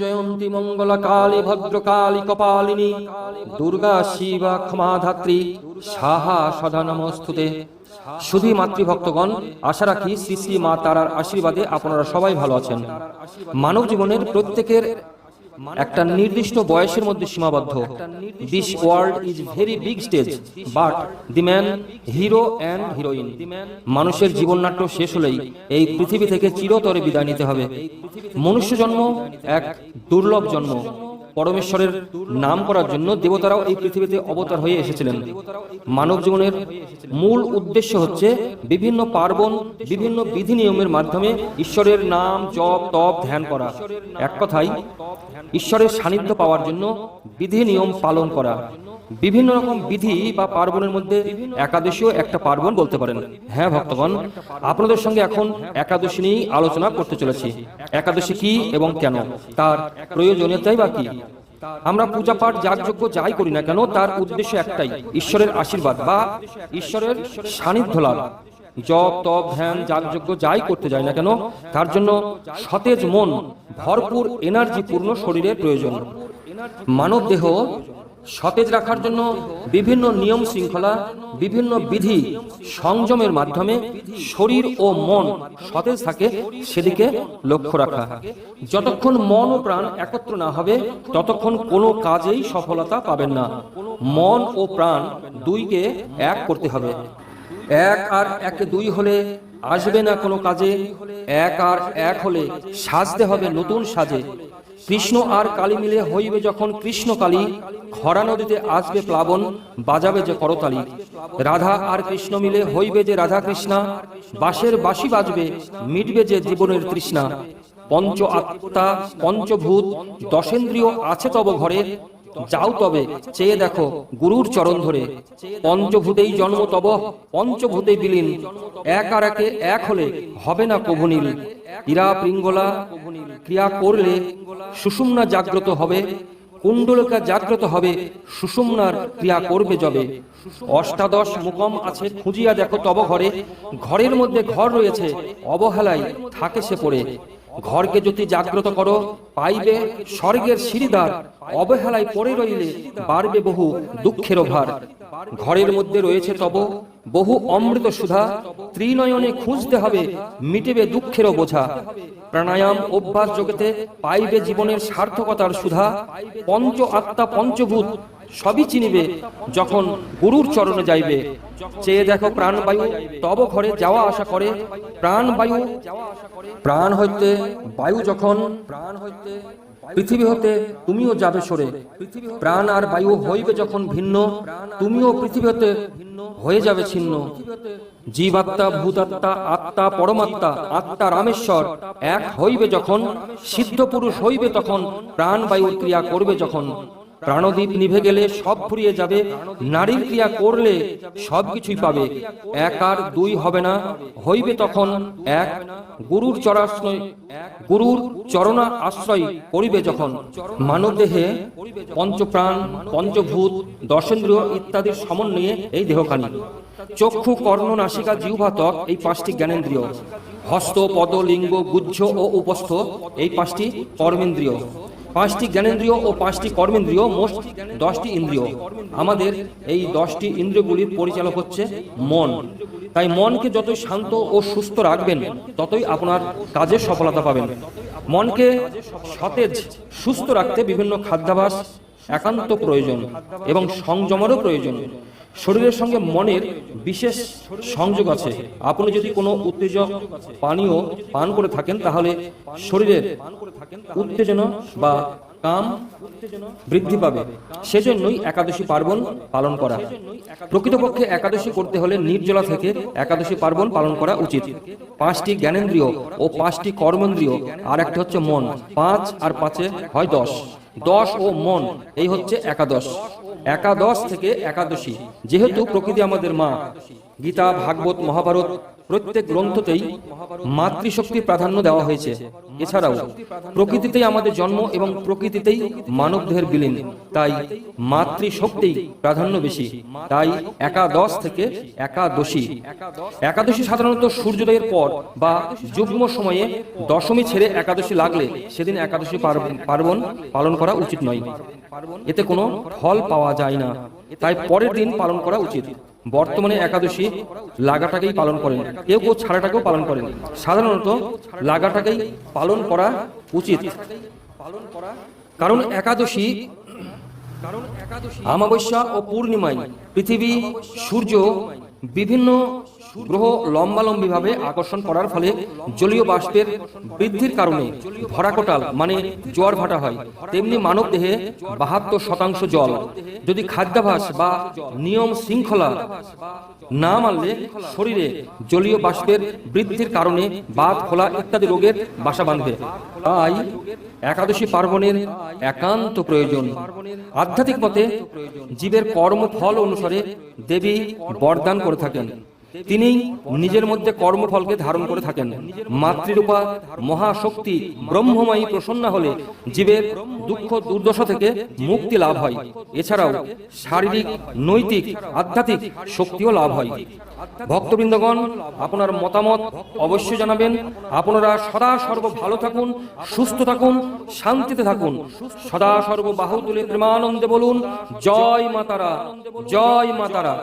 জয়ন্তী মঙ্গলা কালী ভদ্রকালী কপালিনী দুর্গা শিবা ক্ষমাধাত্রী সাহা সদা নমস্তুতে শুধু মাতৃভক্তগণ, আশা রাখি শ্রী শ্রী মা তারার আশীর্বাদে আপনারা সবাই ভালো আছেন। মানব জীবনের প্রত্যেকের একটা নির্দিষ্ট বয়সের মধ্যে সীমাবদ্ধ। This world is very big stage but the man hero and heroine মানুষের জীবননাট্য শেষ হলেই এই পৃথিবী থেকে চিরতরে বিদায় নিতে হবে। মনুষ্য জন্ম এক দুর্লভ জন্ম পরমেশ্বরের নাম করার জন্য দেবতারাও এই পৃথিবীতে অবতার হয়ে এসেছিলেন। মানব জীবনের মূল উদ্দেশ্য হচ্ছে বিভিন্ন পার্বণ, বিভিন্ন বিধি নিয়মের মাধ্যমে ঈশ্বরের নাম, জপ, তপ, ধ্যান করা। এক কথায়, ঈশ্বরের সান্নিধ্য পাওয়ার জন্য বিধি নিয়ম পালন করা। বিভিন্ন রকম বিধি বা পার্বণের মধ্যে একাদশীও একটা পার্বণ বলতে পারেন। হ্যাঁ ভক্তগণ, আপনাদের সঙ্গে এখন একাদশী নিয়েই আলোচনা করতে চলেছি। একাদশী কি এবং কেন? তার প্রয়োজনীয়তাই বা কি? আমরা পূজা পাঠ যাগযজ্ঞ যাই করি না কেন, তার উদ্দেশ্য একটাই, ঈশ্বরের আশীর্বাদ বা ঈশ্বরের সান্নিধ্য লাভ। জপ, তপ, ধ্যান যার যাগযজ্ঞ যাই করতে যায় না কেন, তার জন্য সতেজ মন, ভরপুর এনার্জি পূর্ণ শরীরের প্রয়োজন। মানব দেহ সতেজ রাখার জন্য বিভিন্ন নিয়ম শৃঙ্খলা, বিভিন্ন বিধি সংযমের মাধ্যমে শরীর ও মন সতেজ থাকে, সেদিকে লক্ষ্য রাখা। যতক্ষণ মন ও প্রাণ একত্র না হবে, ততক্ষণ কোনো কাজেই সফলতা পাবেন না। মন ও প্রাণ দুইকে এক করতে হবে। এক আর একে দুই হলে আসবে না কোনো কাজে, এক আর এক হলে সাজতে হবে নতুন সাজে। কৃষ্ণ আর কালী মিলে হইবে যখন কৃষ্ণ কালী, খরা নদীতে আসবে প্লাবন, বাজাবে যে করতালি। রাধা আর কৃষ্ণ মিলে হইবে যে রাধা কৃষ্ণা, বাঁশের বাঁশি বাজবে, মিটবে যে জীবনের তৃষ্ণা। পঞ্চ আত্মা, পঞ্চভূত, দশেন্দ্রীয় আছে তব ঘরে যাও তবে, চেয়ে দেখো, গুরুর চরণ ধরে। পঞ্চভূতেই জন্ম তব, পঞ্চভূতে বিলীন। এক আর একে এক হলে হবে না কভনীল ইরা পিঙ্গলা ক্রিয়া করলে সুষুম্না জাগ্রত হবে। কুণ্ডলিকা জাগ্রত হবে, সুষুম্নার ক্রিয়া করবে যবে। অষ্টাদশ মুকম আছে, খুঁজিয়া দেখো তব ঘরে। ঘরের মধ্যে ঘর রয়েছে, অবহেলায় থাকে সে পড়ে ঘরকে যদি জাগ্রত করো, পাইবে স্বর্গের সিঁড়িদার, অবহেলায় পড়ে রইলে বাড়বে বহু দুঃখের ভার ঘরের মধ্যে রয়েছে তব বহু অমৃত সুধা ত্রিনয়নে খুঁজতে হবে, মিটেবে দুঃখেরও বোঝা। প্রাণায়াম অভ্যাস জগতে পাইবে জীবনের সার্থকতার সুধা, পঞ্চ আত্মা, পঞ্চভূত, সবই চিনিবে যখন গুরুর চরণে যাইবে। চেয়ে দেখো প্রাণবায়ু, তব ঘরে যাওয়া আসা করে। প্রাণবায়ু, প্রাণ হইতে বায়ু যখন প্রাণ হইতে পৃথিবী হতে তুমিও যাবে সরে। প্রাণ আর বায়ু হইবে যখন ভিন্ন, তুমিও পৃথিবী হতে হয়ে যাবে ছিন্ন। জীবাত্মা, ভূতাত্মা, আত্মা, পরমাত্মা, আত্মা, রামেশ্বর এক হইবে যখন সিদ্ধ পুরুষ হইবে তখন, প্রাণ বায়ু ক্রিয়া করবে যখন। প্রাণদীপ নিভে গেলে সব ফুরিয়ে যাবে, নারীর ক্রিয়া করলে সব কিছুই পাবে। এক আর দুই হবে না, হইবে তখন এক। গুরুর চরাশ্রয়, গুরুর চরণা আশ্রয় করিবে যখন। মানব দেহে পঞ্চপ্রাণ, পঞ্চভূত, দশেন্দ্রিয় ইত্যাদির সমন্বয়ে এই দেহখানি। চক্ষু, কর্ণ, নাসিকা, জিহ্বাতক এই পাঁচটি জ্ঞানেন্দ্রিয়। হস্ত, পদ, লিঙ্গ গুজ্জ ও উপস্থ এই পাঁচটি কর্মেন্দ্রিয়। পাঁচটি জ্ঞানেন্দ্রিয় ও পাঁচটি কর্মেন্দ্রিয়, মোট দশটি ইন্দ্রিয়। আমাদের এই দশটি ইন্দ্রিয়গুলির পরিচালক হচ্ছে মন। তাই মনকে যতই শান্ত ও সুস্থ রাখবেন, ততই আপনার কাজে সফলতা পাবেন। মনকে সতেজ, সুস্থ রাখতে বিভিন্ন খাদ্যাভাস, একান্ত প্রয়োজন এবং সংযমেরও প্রয়োজন। শরীরের সঙ্গে মনের বিশেষ সংযোগ আছে। আপনি যদি কোনো উত্তেজক পানীয় পান করে থাকেন, তাহলে শরীরের উত্তেজনা বা কাম বৃদ্ধি পাবে। সেজন্যই একাদশী পার্বণ পালন করা। প্রকৃতপক্ষে একাদশী করতে হলে নির্জলা থেকে একাদশী পার্বণ পালন করা উচিত। পাঁচটি জ্ঞানেন্দ্রিয় ও পাঁচটি কর্মেন্দ্রীয়, আর একটা হচ্ছে মন। পাঁচ আর পাঁচে হয় দশ। দশ ও মন, এই হচ্ছে একাদশ। একাদশ থেকে একাদশী। যেহেতু প্রকৃতি আমাদের মা, গীতা, ভাগবত, মহাভারত, প্রত্যেক গ্রন্থতেই মাতৃশক্তির প্রাধান্য দেওয়া হয়েছে। এছাড়াও প্রকৃতিতেই আমাদের জন্ম এবং প্রকৃতিতেই মানবদেহের বিলীন, তাই মাতৃশক্তি প্রাধান্য বেশি। তাই একাদশ থেকে একাদশী। একাদশী সাধারণত সূর্যোদয়ের পর বা যুগ্ম সময়ে দশমী ছেড়ে একাদশী লাগলে সেদিন একাদশী পার্ব- পার্বণ পালন করা উচিত নয়। এতে কোনো ফল পাওয়া যায় না। তাই পরের দিন পালন করা উচিত। বর্তমানে একাদশী লাগাটাকেই পালন করেন। কেউ কেউ ছাড়াটাকেও পালন করেন। সাধারণত লাগাটাকেই পালন করা উচিত। পালন করা কারণ একাদশী আমাবস্যা ও পূর্ণিমায় পৃথিবী সূর্য বিভিন্ন গ্রহ লম্বালম্বিভাবে আকর্ষণ করার ফলে জলীয় বাষ্পের বৃদ্ধির কারণে ভরাকোটাল মানে জোয়ার ভাটা হয়। তেমনি মানব দেহে বাহাত্তর শতাংশ জল। যদি খাদ্যাভাস বা নিয়ম শৃঙ্খলা না মানলে শরীরে জলীয় বাষ্পের বৃদ্ধির কারণে বাত খোলা ইত্যাদি রোগের বাসা বাঁধবে। তাই একাদশী পার্বণের একান্ত প্রয়োজন। আধ্যাত্মিক মতে জীবের কর্মফল অনুসারে দেবী বরদান করে থাকেন। তিনি নিজের মধ্যে কর্মফলকে ধারণ করে থাকেন। মাতৃরূপা, মহাশক্তি, ব্রহ্মময়ী প্রসন্ন হলে জীবের দুঃখ দুর্দশা থেকে মুক্তি লাভ হয়। এছাড়াও শারীরিক, নৈতিক, আধ্যাত্মিক শক্তিও লাভ হয়। ভক্তবৃন্দগণ, আপনার মতামত অবশ্যই জানাবেন। আপনারা সদা সর্ব ভালো থাকুন, সুস্থ থাকুন, শান্তিতে থাকুন। সদা সর্ব বাহু তুলে প্রেমানন্দে বলুন, জয় মাতারা জয় মাতারা।